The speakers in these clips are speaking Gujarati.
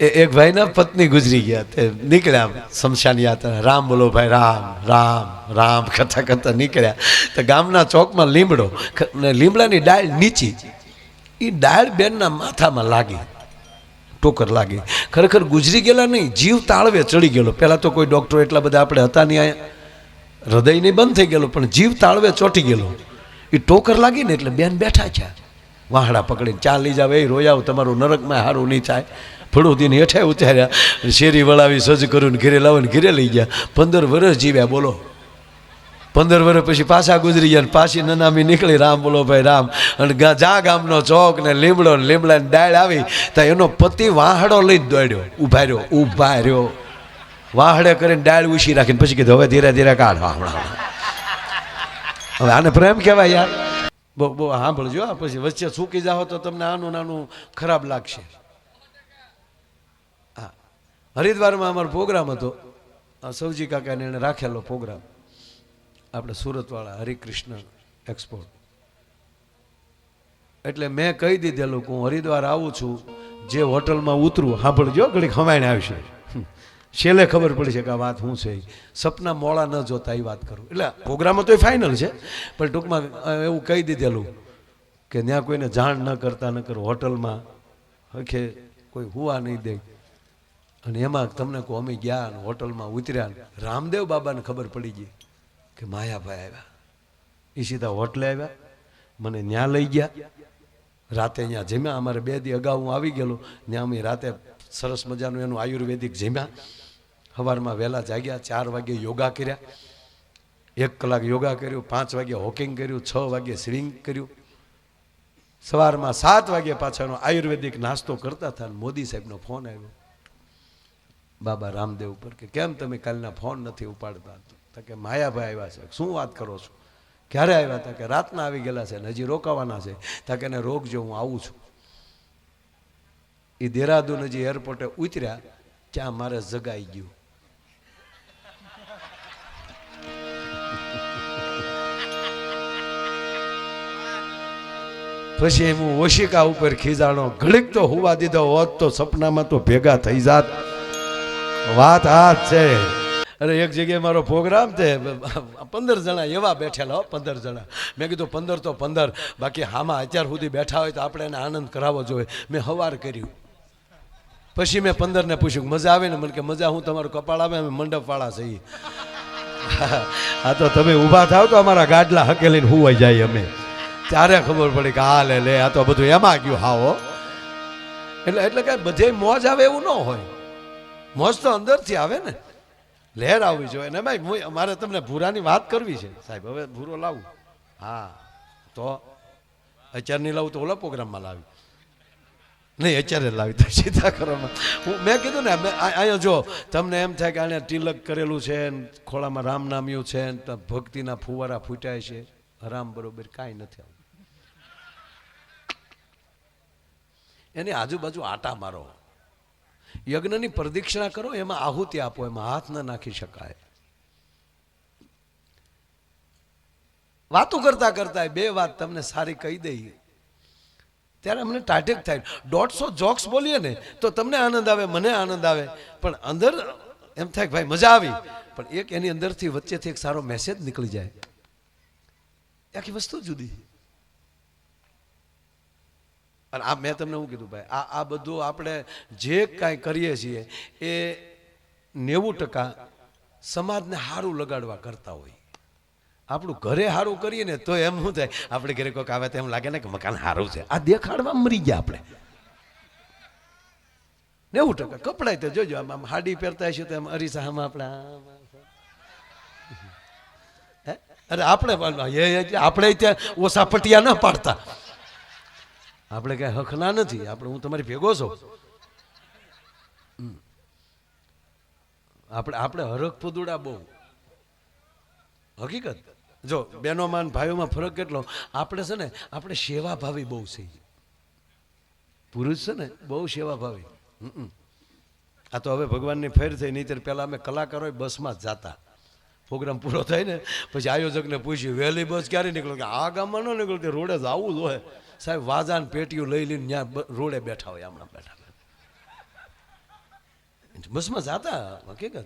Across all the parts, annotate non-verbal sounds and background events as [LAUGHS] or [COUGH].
એ એક ભાઈના પત્ની ગુજરી ગયા તે નીકળ્યા શમશાન યાત્રા. રામ બોલો, ભાઈ, રામ રામ રામ. કથા કથા નીકળ્યા. તો ગામના ચોકમાં લીમડો. ને લીમડાની ડાળ નીચી. એ ડાળ બેનના માથામાં લાગી. ટોકર લાગી. ખરેખર ગુજરી ગયેલા નહીં. જીવ તાળવે ચડી ગયેલો. પહેલાં તો કોઈ ડૉક્ટર એટલા બધા આપણે હતા નહીં અહીંયા. નહીં બંધ થઈ ગયેલો, પણ જીવ તાળવે ચોંટી ગયેલો. એ ટોકર લાગી ને એટલે બેન બેઠા છે વાહડા પકડીને, ચા લઈ જાવ, એ રોયાવ તમારું નરકમાં સારું નહીં થાય. ફળોદીને હેઠે ઉતાર્યા. શેરી વળાવી સજ કરું ને ઘરે લાવીને ઘરે લઈ ગયા. પંદર વર્ષ જીવ્યા, બોલો. પંદર વર્ષ પછી પાછા ગુજરી ગયા પાછી નનામી નીકળી. રામ બોલો, ભાઈ રામ. અને જા ગામનો ચોક ને લીમડો ને લીમડા ને ડાળ આવી. તો એનો પતિ વાહડો લઈને દોડ્યો. ઊભા રહ્યો ઊભા રહ્યો વાહડે કરીને ડાળ ઉછી રાખીને પછી કીધું, હવે ધીરે ધીરે કાઢ. હમણાં હવે આને પ્રેમ કહેવાય યાર. બહુ બહુ સાંભળજો પછી વચ્ચે સૂકી જાઓ તો તમને આનું નાનું ખરાબ લાગશે. હરિદ્વારમાં અમારો પ્રોગ્રામ હતો. સૌજી કાકાને એણે રાખેલો પ્રોગ્રામ. આપણે સુરતવાળા હરિકૃષ્ણ એક્સપોર્ટ એટલે મેં કહી દીધેલું કે હું હરિદ્વાર આવું છું, જે હોટલમાં ઉતરું, સાંભળજો, ઘડીક હમાઈને આવશે. છેલ્લે ખબર પડી છે કે આ વાત શું છે. સપના મોળા ન જોતા એ વાત કરું. એટલે પ્રોગ્રામ તો એ ફાઇનલ છે. પણ ટૂંકમાં એવું કહી દીધેલું કે ત્યાં કોઈને જાણ ન કરતા ન કરો, હોટલમાં હખે કોઈ હુવા નહીં દે. અને એમાં તમને કહું, અમે ગયા અને હોટલમાં ઉતર્યા ને રામદેવ બાબાને ખબર પડી ગઈ કે માયાભાઈ આવ્યા. એ સીધા હોટલે આવ્યા, મને ત્યાં લઈ ગયા. રાતે અહીંયા જમ્યા. અમારે બે દી અગાઉ હું આવી ગયેલો ત્યાં અમે રાતે સરસ મજાનું એનું આયુર્વેદિક જમ્યા. સવારમાં વહેલા જાગ્યા, ચાર વાગે યોગા કર્યા. એક કલાક યોગા કર્યું, પાંચ વાગે હોકિંગ કર્યું, છ વાગે સ્વિંગ કર્યું. સવારમાં સાત વાગે પાછળનો આયુર્વેદિક નાસ્તો કરતા હતા મોદી સાહેબનો ફોન આવ્યો. બાબા રામદેવ ઉપર કે કેમ તમે કાલના ફોન નથી ઉપાડતા? તો કે માયાભાઈ આવ્યા છે. શું વાત કરો છો? ક્યારે આવ્યા હતા? કે રાતના આવી ગયેલા છે ને હજી રોકાવાના છે. તા કે એને રોકજો, હું આવું છું. એ દેહરાદૂન હજી એરપોર્ટે ઉતર્યા, ત્યાં મારે જગાઈ ગયું. પછી હું ઓશિકા ઉપર ખીજાણો, ઘડીક તો હોવા દીધો હોત તો સપનામાં તો ભેગા થઈ જાત. વાત આ છે. અરે, એક જગ્યાએ મારો પ્રોગ્રામ તે પંદર જણા એવા બેઠેલા હો, પંદર જણા. મેં કીધું, પંદર તો પંદર. બાકી હામાં અત્યાર સુધી બેઠા હોય તો આપણે એને આનંદ કરાવવો જોઈએ. મેં હવાર કર્યું. પછી મેં પંદરને પૂછ્યું, મજા આવે ને? મને કે, મજા, હું તમારું કપાળ આવે અમે મંડપવાળા છીએ. [LAUGHS] આ તો તમે ઊભા થાવ તો અમારા ગાડલા હકેલીને હુવાઈ જાય અમે. ત્યારે ખબર પડી કે, હા, લે લે, આ તો બધું એમાં ગયું. હા હો એટલે એટલે કાંઈ બધે મોજ આવે એવું ન હોય. મોજ તો અંદરથી આવે ને. લહેર આવવી જોઈએ. ને ભાઈ, હું- મારે તમને ભૂરાની વાત કરવી છે. સાહેબ, હવે ભૂરો લાવું. હા, તો અત્યારે નહીં લાવું તો ઓલા પ્રોગ્રામમાં લાવી. નહીં અત્યારે લાવી દઉં સીધા કરવામાં હું, મેં કીધું ને અહીંયા જો, તમને એમ થાય કે આને તિલક કરેલું છે ખોળામાં રામ નામ્યું છે ભક્તિના ફુવારા ફૂટાય છે. હરામ બરોબર કાંઈ નથી આવ્યું એની આજુબાજુ આટા મારો. યજ્ઞની પ્રદક્ષિણા કરો, એમાં આહુતિ આપો, એમાં હાથ ન નાખી શકાય. વાતો કરતા કરતા બે વાત તમને સારી કહી દઈએ ત્યારે અમને ટાટેક થાય. દોઢસો જોક્સ બોલીએ ને, તો તમને આનંદ આવે, મને આનંદ આવે. પણ અંદર એમ થાય કે ભાઈ મજા આવી. પણ એક એની અંદરથી વચ્ચેથી એક સારો મેસેજ નીકળી જાય. આખી વસ્તુ જુદી. અને આ મેં તમને શું કીધું ભાઈ? આ આ બધું આપણે જે કાંઈ કરીએ છીએ, એ નેવું ટકા સમાજને સારું લગાડવા કરતા હોય. આપણું ઘરે સારું કરીએ ને તો એમ શું થાય? આપણે ઘરે કોઈક આવે તો એમ લાગે ને કે મકાન સારું છે. આ દેખાડવા મરી ગયા આપણે. નેવું ટકા. કપડાય તો જોજો, આમ આમ હાડી પહેરતા હશે તો એમ અરીસામાં આપણે? અરે આપણે આપણે ત્યાં ઓછા પટિયા ન પાડતા. આપણે કઈ હકના નથી, આપણે હું તમારી ભેગો છું. આપણે આપણે હરખ પુદુડા બહુ. હકીકત? જો બહેનોમાં માન ભાઈઓમાં ફરક કેટલો? આપણે છે ને, આપણે સેવાભાવી બહુ છીએ પુરુષ છે ને, બહુ સેવાભાવી. આ તો હવે ભગવાનની ફેર થઈ નહીં પહેલાં અમે કલાકારો બસમાં જ જાતા. પ્રોગ્રામ પૂરો થાય ને, પછી આયોજકને પૂછ્યું, વહેલી બસ ક્યારે નીકળો? કે આ ગામમાં ન નીકળો કે રોડે જ આવવું જ હોય. સાહેબ, વાજાન પેટીઓ લઈ લઈને ત્યાં રોડે બેઠા હોય હમણાં બેઠા બસમાં જતા હકીકત.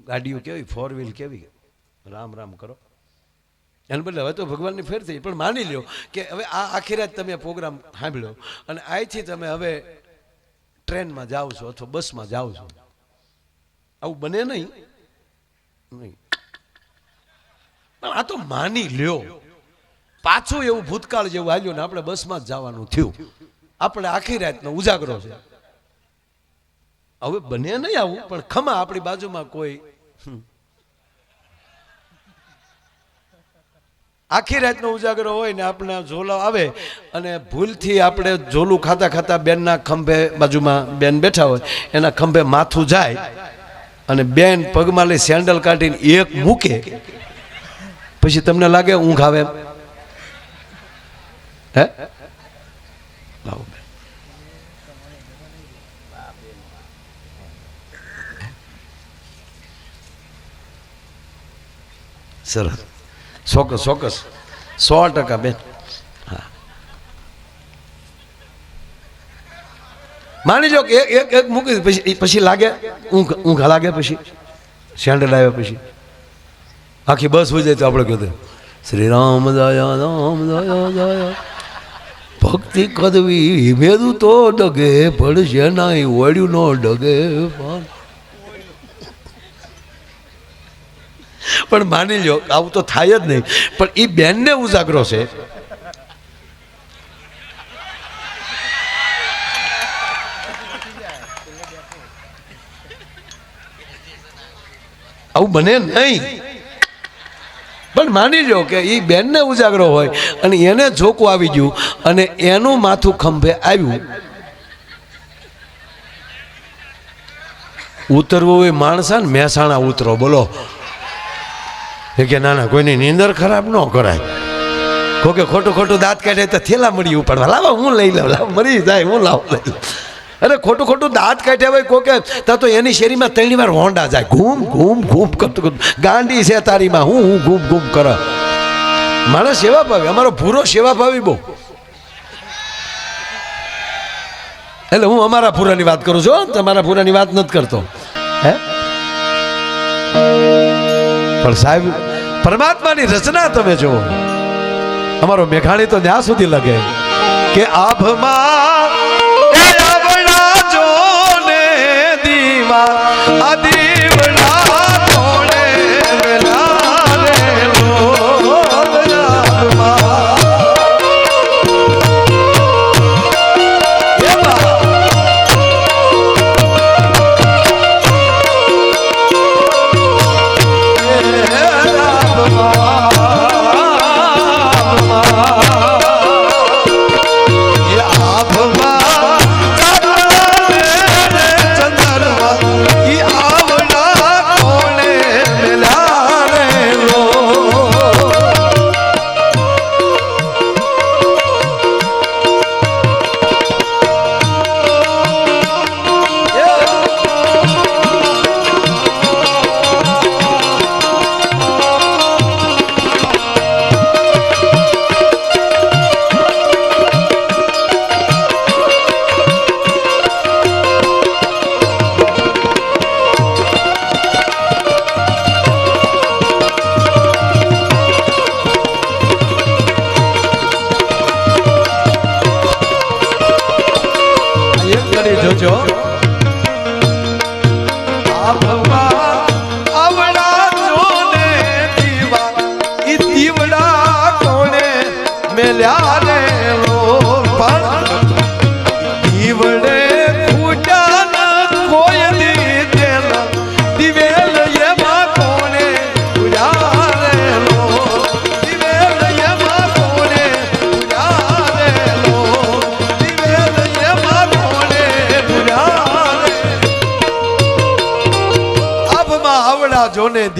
ગાડીઓ કેવી ફોર વ્હીલ કેવી? રામ રામ કરો. એને બદલે હવે તો ભગવાનની ફેર થઈ, પણ માની લ્યો કે હવે આ આખી રાત તમે પ્રોગ્રામ સાંભળ્યો અને અહીંથી તમે હવે ટ્રેનમાં જાઓ છો અથવા બસમાં જાઓ છો. આવું બને નહીં. નહીં. પણ આ તો માની લ્યો. પાછું એવું ભૂતકાળ જેવું હાલ્યું ને આપણે બસમાં જ જવાનું થયું આપણે આખી રાતનો ઉજાગરો છે હવે બને નહીં આવું, પણ ખમા આપણી બાજુમાં કોઈ. આખી રાતનો ઉજાગરો હોય ને આપણે ઝોલો આવે અને ભૂલથી આપણે ઝોલું ખાતા ખાતા બેનના ખંભે બાજુમાં બેન બેઠા હોય, એના ખંભે માથું જાય અને બેન પગમાં લઈ સેન્ડલ કાઢીને એક મૂકે, પછી તમને લાગે ઊંઘ આવે? હે લાવો બેન. સરસ ચોક્કસ ચોક્કસ સો ટકા બેન હા માની લો કે એક એક એક મૂકી દીધી, પછી પછી લાગે ઊંઘ ઊંઘ લાગે પછી સેન્ડલ આવ્યા પછી આખી બસ હોય જાય તો આપણે કીધું શ્રી રામ દયા રામ દયા દયા ભક્તિ કદવી મેદું તો ડગે પડશે નહીં, વળ્યું નો ડગે. પણ માની લો આવું તો થાય જ નહીં. પણ એ બેનને ઉજાગરો છે. આવું બને નહીં. પણ માની લો કે એ બેનને ઉજાગરો હોય અને એને જોકું આવી ગયું અને એનું માથું ખંભે આવ્યું. ઉતરવું હોય માણસા ને મહેસાણા ઉતરો, બોલો. એ કે ના ના કોઈની નીંદર ખરાબ ન કરાય. કોકે ખોટું ખોટું દાંત કાઢે તો થેલા મળી ઉપાડવા. લાવો, હું લઈ લઉં, લાવ, મરી જાય, હું લાવ, લઈ લઉં. અરે ખોટું ખોટું દાંત કાઢ્યા હોય કોકે, તા તો એની શેરીમાં ત્રણ વાર હોંડા જાય. ઘૂમ ઘૂમ ઘૂમ કરતું ગાંડી છે તારીમાં, હું હું ઘૂમ ઘૂમ કરે. માણસ સેવા ભાવી, અમારો ભૂરો સેવા ભાવી બહુ. એટલે હું અમારા પૂરાની વાત કરું છું તમારા પૂરાની વાત નથી કરતો. હે? પણ સાહેબ, પરમાત્માની રચના તમે જુઓ. અમારો મેઘાણી તો ત્યાં સુધી લગે કે આભમાં ¡Adiós!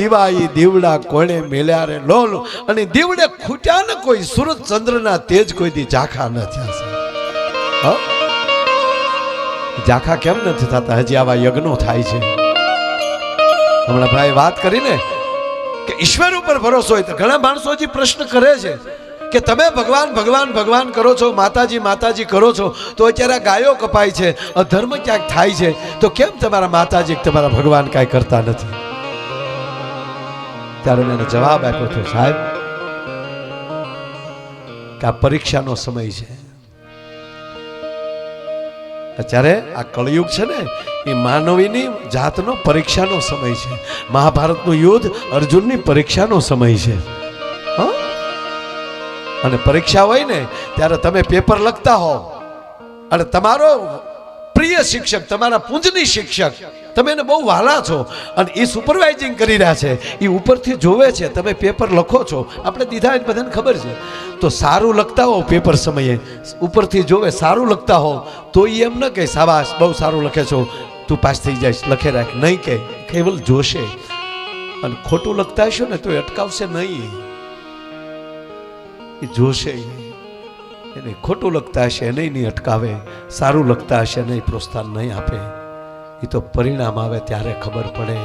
દીવાઈ દીવડા કોણે મેલ્યા રે? લોલ અને દીવડે ખૂટ્યા ને કોઈ સુરત ચંદ્રના તેજ કોઈ દી ઝાખા ન થયા ઝાખા કેમ નથી થતા? હજી આવા યજ્ઞો થાય છે. હમણાં ભાઈ વાત કરીને કે ઈશ્વર ઉપર ભરોસો હોય તો ઘણા માણસો હજી પ્રશ્ન કરે છે કે તમે ભગવાન ભગવાન ભગવાન કરો છો, માતાજી માતાજી કરો છો, તો અત્યારે ગાયો કપાય છે અધર્મ ક્યાંક થાય છે, તો કેમ તમારા માતાજી તમારા ભગવાન કાંઈ કરતા નથી? ત્યારે જવાબ આપ્યો હતો સાહેબ, કે આ પરીક્ષાનો સમય છે. અત્યારે આ કળયુગ છે ને, એ માનવીની જાતનો પરીક્ષાનો સમય છે. મહાભારતનું યુદ્ધ અર્જુનની પરીક્ષાનો સમય છે? અને પરીક્ષા હોય ને, ત્યારે તમે પેપર લખતા હો અને તમારો પ્રિય શિક્ષક, તમારા પૂંજની શિક્ષક, તમે એને બહુ વાલા છો અને એ સુપરવાઇઝિંગ કરી રહ્યા છે. એ ઉપરથી જોવે છે, તમે પેપર લખો છો. આપણે દીધા એ બધાને ખબર છે. તો સારું લખતા હોવ પેપર સમયે. ઉપરથી જોવે સારું લખતા હોવ તો એ એમ ન કહે સાવાસ બહુ સારું લખે છો. તું પાસ થઈ જઈશ, લખે રાખ. નહીં કહે, કેવલ જોશે. અને ખોટું લખતા હશો ને તો એ અટકાવશે નહીં. એ જોશે. ઈ. એને ખોટું લખતા હશે, એને નહીં અટકાવે, સારું લખતા હશે નહીં પ્રોત્સાહન નહીં આપે. એ તો પરિણામ આવે ત્યારે ખબર પડે.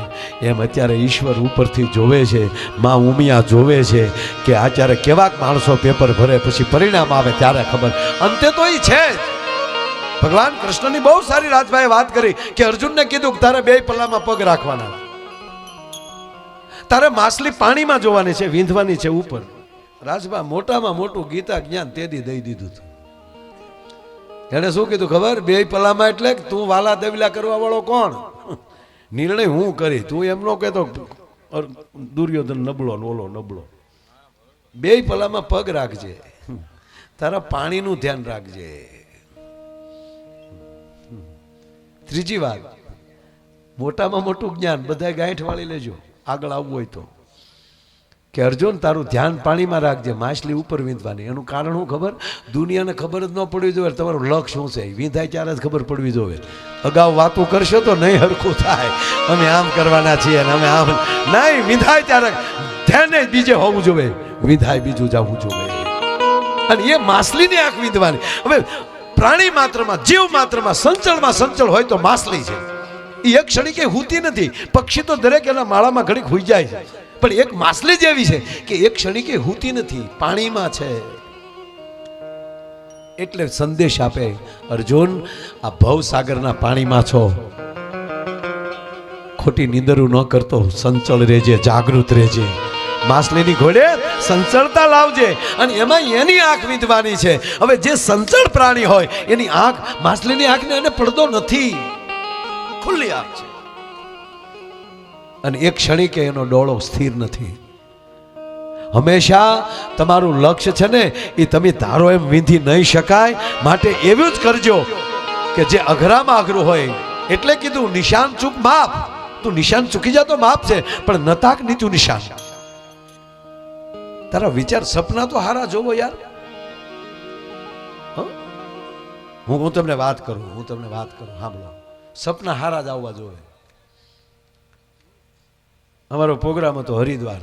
એમ અત્યારે ઈશ્વર ઉપરથી જોવે છે, માં ઉમિયા જોવે છે કે અત્યારે કેવાક માણસો પેપર ભરે પછી પરિણામ આવે ત્યારે ખબર. અંતે તો એ છે જ. ભગવાન કૃષ્ણની બહુ સારી રાજભાઈએ વાત કરી કે અર્જુનને કીધું કે તારે બે પલ્લામાં પગ રાખવાના. તારે માછલી પાણીમાં જોવાની છે, વીંધવાની છે ઉપર. રાજભા મોટામાં મોટું ગીતા જ્ઞાન તેથી દઈ દીધું હતું એને શું કીધું ખબર? બે પલામાં એટલે તું વાલા દેવલા કરવા વાળો કોણ? નિર્ણય હું કરી. તું એમ નો કહેતો દુર્યોધન નબળો ઓલો નબળો. બે પલામાં પગ રાખજે. તારા પાણીનું ધ્યાન રાખજે. ત્રીજી વાત. મોટામાં મોટું જ્ઞાન બધા ગાંઠ વાળી લેજો. આગળ આવવું હોય તો. કે અર્જુન, તારું ધ્યાન પાણીમાં રાખજે, માછલી ઉપર વીંધવાની. એનું કારણ શું ખબર? દુનિયાને ખબર જ ન પડવી જોઈએ. તમારું લક્ષ શું છે? વીંધાય ત્યારે જ ખબર પડવી જોઈએ. અગાઉ વાતું કરશો તો નહીં હરખું થાય. અમે આમ કરવાના છીએ અને અમે આમ નહીં વિધાય ત્યારે ધ્યાને બીજે હોવું જોઈએ. વિધાય બીજું જવું જોઈએ. અને એ માછલીની આંખ વિંધવાની. હવે પ્રાણી માત્રમાં, જીવ માત્રમાં સંચળમાં સંચળ હોય તો માછલી છે. એ એક ક્ષણિક હુતી નથી. પક્ષી તો દરેક એના માળામાં ઘડીક હોઈ જાય છે. પણ એક માછલી જેવી છે કે એક ક્ષણિકે હૂતી નથી, પાણીમાં છે. એટલે સંદેશ આપે, અર્જુન, આ ભવસાગરના પાણીમાં છો. ખોટી નિંદરું ન કરતો, સંચળ રહેજે, જાગૃત રહેજે. માછલીની ઘોડે સંચળતા લાવજે અને એમાં એની આંખ વીંધવાની છે. હવે જે સંચળ પ્રાણી હોય, એની આંખ, માછલીની આંખને એને પડદો નથી. ખુલ્લી આંખ છે. અને એક ક્ષણિકે એનો ડોળો સ્થિર નથી. હંમેશા તમારું લક્ષ્ય છે ને, એ તમે ધારો એમ વીંધી નહીં શકાય. માટે એવું જ કરજો કે જે અઘરામાં અઘરું હોય, એટલે કીધું, નિશાન ચૂક માપ તું નિશાન ચૂકી જા તો માપ છે, પણ નતાક નીચું નિશાન. તારા વિચાર સપના તો હારા જોવો યાર. હું હું તમને વાત કરું, હું તમને વાત કરું, હા બોલો. સપના હારા જ આવવા જોઈએ. અમારો પ્રોગ્રામ હતો હરિદ્વાર.